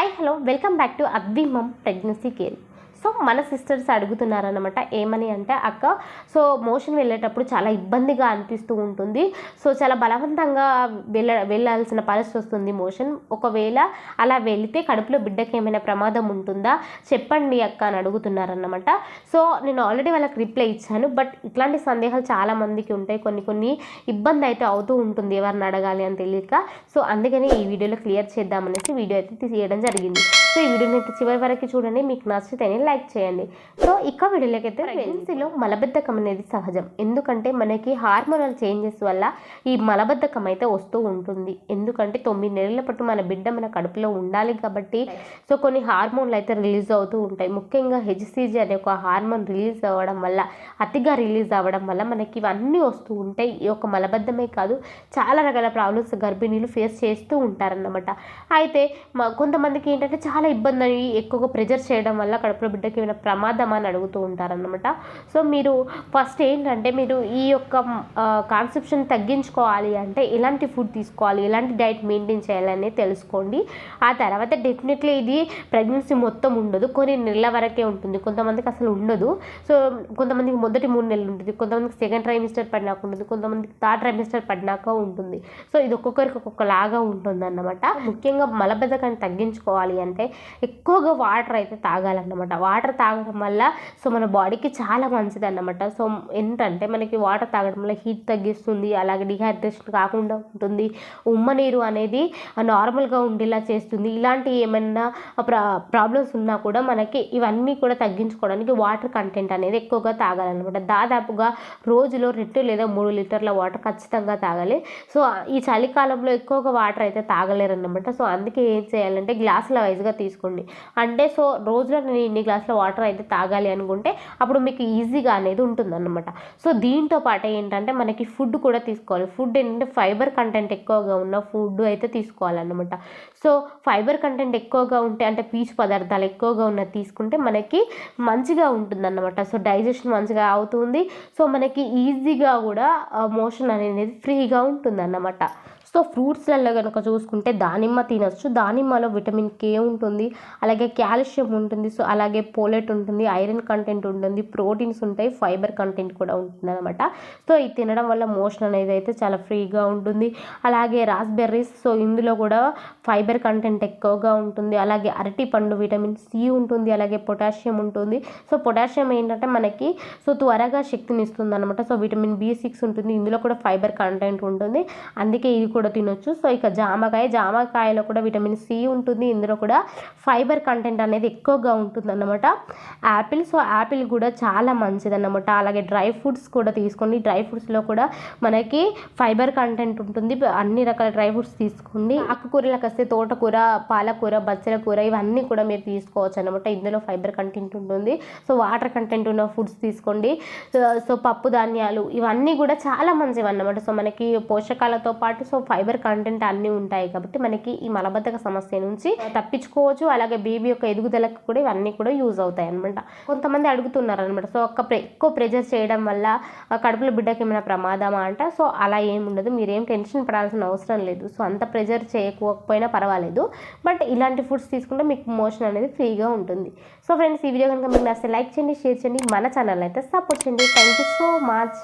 hi hello welcome back to అద్విమమ్ pregnancy care so మన sisters అడుగుతున్నారనమాట ఏమని అంటే అక్క సో మోషన్ వెళ్ళేటప్పుడు చాలా ఇబ్బందిగా అనిపిస్తూ ఉంటుంది సో చాలా బలవంతంగా వెళ్ళ వెళ్ళాల్సిన పరిస్థితి వస్తుంది మోషన్ ఒకవేళ అలా వెళితే కడుపులో బిడ్డకి ఏమైనా ప్రమాదం ఉంటుందా చెప్పండి అక్క అని అడుగుతున్నారన్నమాట సో నేను ఆల్రెడీ వాళ్ళకి రిప్లై ఇచ్చాను బట్ ఇట్లాంటి సందేహాలు చాలా మందికి ఉంటాయి కొన్ని కొన్ని ఇబ్బంది అయితే అవుతూ ఉంటుంది ఎవరిని అడగాలి అని తెలియక సో అందుకని ఈ వీడియోలో క్లియర్ చేద్దామనేసి వీడియో అయితే తీయడం జరిగింది సో ఈ వీడియోని చివరి వరకు చూడండి మీకు నచ్చితేనే లైక్ చేయండి సో ఇక అయితే ప్రెగ్నెన్సీలో మలబద్ధకం అనేది సహజం ఎందుకంటే మనకి హార్మోనల్ చేంజెస్ వల్ల ఈ మలబద్ధకం అయితే వస్తూ ఉంటుంది ఎందుకంటే తొమ్మిది నెలల పాటు మన బిడ్డ మన కడుపులో ఉండాలి కాబట్టి సో కొన్ని హార్మోన్లు అయితే రిలీజ్ అవుతూ ఉంటాయి ముఖ్యంగా హెచ్సిజి అనే ఒక హార్మోన్ రిలీజ్ అవ్వడం వల్ల అతిగా రిలీజ్ అవ్వడం వల్ల మనకి ఇవన్నీ వస్తూ ఉంటాయి ఈ యొక్క మలబద్ధమే కాదు చాలా రకాల ప్రాబ్లమ్స్ గర్భిణీలు ఫేస్ చేస్తూ ఉంటారన్నమాట అయితే కొంతమందికి ఏంటంటే చాలా చాలా ఇబ్బంది అని ఎక్కువగా ప్రెజర్ చేయడం వల్ల కడుపులో బిడ్డకి ఏమైనా ప్రమాదం అని అడుగుతూ ఉంటారనమాట సో మీరు ఫస్ట్ ఏంటంటే మీరు ఈ యొక్క కాన్సెప్షన్ తగ్గించుకోవాలి అంటే ఎలాంటి ఫుడ్ తీసుకోవాలి ఎలాంటి డైట్ మెయింటైన్ చేయాలని తెలుసుకోండి ఆ తర్వాత డెఫినెట్లీ ఇది ప్రెగ్నెన్సీ మొత్తం ఉండదు కొన్ని నెలల వరకే ఉంటుంది కొంతమందికి అసలు ఉండదు సో కొంతమందికి మొదటి మూడు నెలలు ఉంటుంది కొంతమందికి సెకండ్ ట్రైమిస్టర్ పడినాక ఉంటుంది కొంతమందికి థర్డ్ ట్రైమిస్టర్ పడినాక ఉంటుంది సో ఇది ఒక్కొక్కరికి ఒక్కొక్కలాగా ఉంటుంది అన్నమాట ముఖ్యంగా మలబద్ధకాన్ని తగ్గించుకోవాలి అంటే ఎక్కువగా వాటర్ అయితే తాగాలన్నమాట వాటర్ తాగడం వల్ల సో మన బాడీకి చాలా మంచిది అన్నమాట సో ఏంటంటే మనకి వాటర్ తాగడం వల్ల హీట్ తగ్గిస్తుంది అలాగే డిహైడ్రేషన్ కాకుండా ఉంటుంది ఉమ్మ నీరు అనేది నార్మల్గా ఉండేలా చేస్తుంది ఇలాంటి ఏమైనా ప్రా ప్రాబ్లమ్స్ ఉన్నా కూడా మనకి ఇవన్నీ కూడా తగ్గించుకోవడానికి వాటర్ కంటెంట్ అనేది ఎక్కువగా తాగాలన్నమాట దాదాపుగా రోజులో రెండు లేదా మూడు లీటర్ల వాటర్ ఖచ్చితంగా తాగాలి సో ఈ చలికాలంలో ఎక్కువగా వాటర్ అయితే తాగలేరు అన్నమాట సో అందుకే ఏం చేయాలంటే గ్లాసుల వైజ్గా తీసుకోండి అంటే సో రోజులో నేను ఇన్ని గ్లాసుల వాటర్ అయితే తాగాలి అనుకుంటే అప్పుడు మీకు ఈజీగా అనేది ఉంటుందన్నమాట సో దీంతో పాటు ఏంటంటే మనకి ఫుడ్ కూడా తీసుకోవాలి ఫుడ్ ఏంటంటే ఫైబర్ కంటెంట్ ఎక్కువగా ఉన్న ఫుడ్ అయితే తీసుకోవాలన్నమాట సో ఫైబర్ కంటెంట్ ఎక్కువగా ఉంటే అంటే పీచు పదార్థాలు ఎక్కువగా ఉన్న తీసుకుంటే మనకి మంచిగా ఉంటుందన్నమాట సో డైజెషన్ మంచిగా అవుతుంది సో మనకి ఈజీగా కూడా మోషన్ అనేది ఫ్రీగా ఉంటుందన్నమాట సో ఫ్రూట్స్లలో కనుక చూసుకుంటే దానిమ్మ తినచ్చు దానిమ్మలో విటమిన్ కే ఉంటుంది ఉంటుంది అలాగే కాల్షియం ఉంటుంది సో అలాగే పోలెట్ ఉంటుంది ఐరన్ కంటెంట్ ఉంటుంది ప్రోటీన్స్ ఉంటాయి ఫైబర్ కంటెంట్ కూడా ఉంటుంది అనమాట సో ఇది తినడం వల్ల మోషన్ అనేది అయితే చాలా ఫ్రీగా ఉంటుంది అలాగే రాస్బెర్రీస్ సో ఇందులో కూడా ఫైబర్ కంటెంట్ ఎక్కువగా ఉంటుంది అలాగే అరటి పండు విటమిన్ సి ఉంటుంది అలాగే పొటాషియం ఉంటుంది సో పొటాషియం ఏంటంటే మనకి సో త్వరగా శక్తిని ఇస్తుంది అనమాట సో విటమిన్ బి సిక్స్ ఉంటుంది ఇందులో కూడా ఫైబర్ కంటెంట్ ఉంటుంది అందుకే ఇది కూడా తినొచ్చు సో ఇక జామకాయ జామకాయలో కూడా విటమిన్ సి ఉంటుంది ఇందులో కూడా ఫైబర్ కంటెంట్ అనేది ఎక్కువగా ఉంటుందన్నమాట యాపిల్ సో యాపిల్ కూడా చాలా మంచిదన్నమాట అలాగే డ్రై ఫ్రూట్స్ కూడా తీసుకోండి డ్రై ఫ్రూట్స్లో కూడా మనకి ఫైబర్ కంటెంట్ ఉంటుంది అన్ని రకాల డ్రై ఫ్రూట్స్ తీసుకోండి ఆకుకూరలకు వస్తే తోటకూర పాలకూర బచ్చల కూర ఇవన్నీ కూడా మీరు తీసుకోవచ్చు అనమాట ఇందులో ఫైబర్ కంటెంట్ ఉంటుంది సో వాటర్ కంటెంట్ ఉన్న ఫుడ్స్ తీసుకోండి సో పప్పు ధాన్యాలు ఇవన్నీ కూడా చాలా మంచివి అన్నమాట సో మనకి పోషకాలతో పాటు సో ఫైబర్ కంటెంట్ అన్నీ ఉంటాయి కాబట్టి మనకి ఈ మలబద్ధక సమస్య నుంచి తప్పించుకో చేసుకోవచ్చు అలాగే బేబీ యొక్క ఎదుగుదలకు కూడా ఇవన్నీ కూడా యూజ్ అవుతాయి అనమాట కొంతమంది అడుగుతున్నారు అనమాట సో ఒక్క ఎక్కువ ప్రెజర్ చేయడం వల్ల కడుపులో బిడ్డకి ఏమైనా ప్రమాదమా అంట సో అలా ఏమి ఉండదు మీరేం టెన్షన్ పడాల్సిన అవసరం లేదు సో అంత ప్రెజర్ చేయకపోయినా పర్వాలేదు బట్ ఇలాంటి ఫుడ్స్ తీసుకుంటే మీకు మోషన్ అనేది ఫ్రీగా ఉంటుంది సో ఫ్రెండ్స్ ఈ వీడియో కనుక మీకు నచ్చితే లైక్ చేయండి షేర్ చేయండి మన ఛానల్ అయితే సపోర్ట్ చేయండి థ్యాంక్ యూ సో మచ్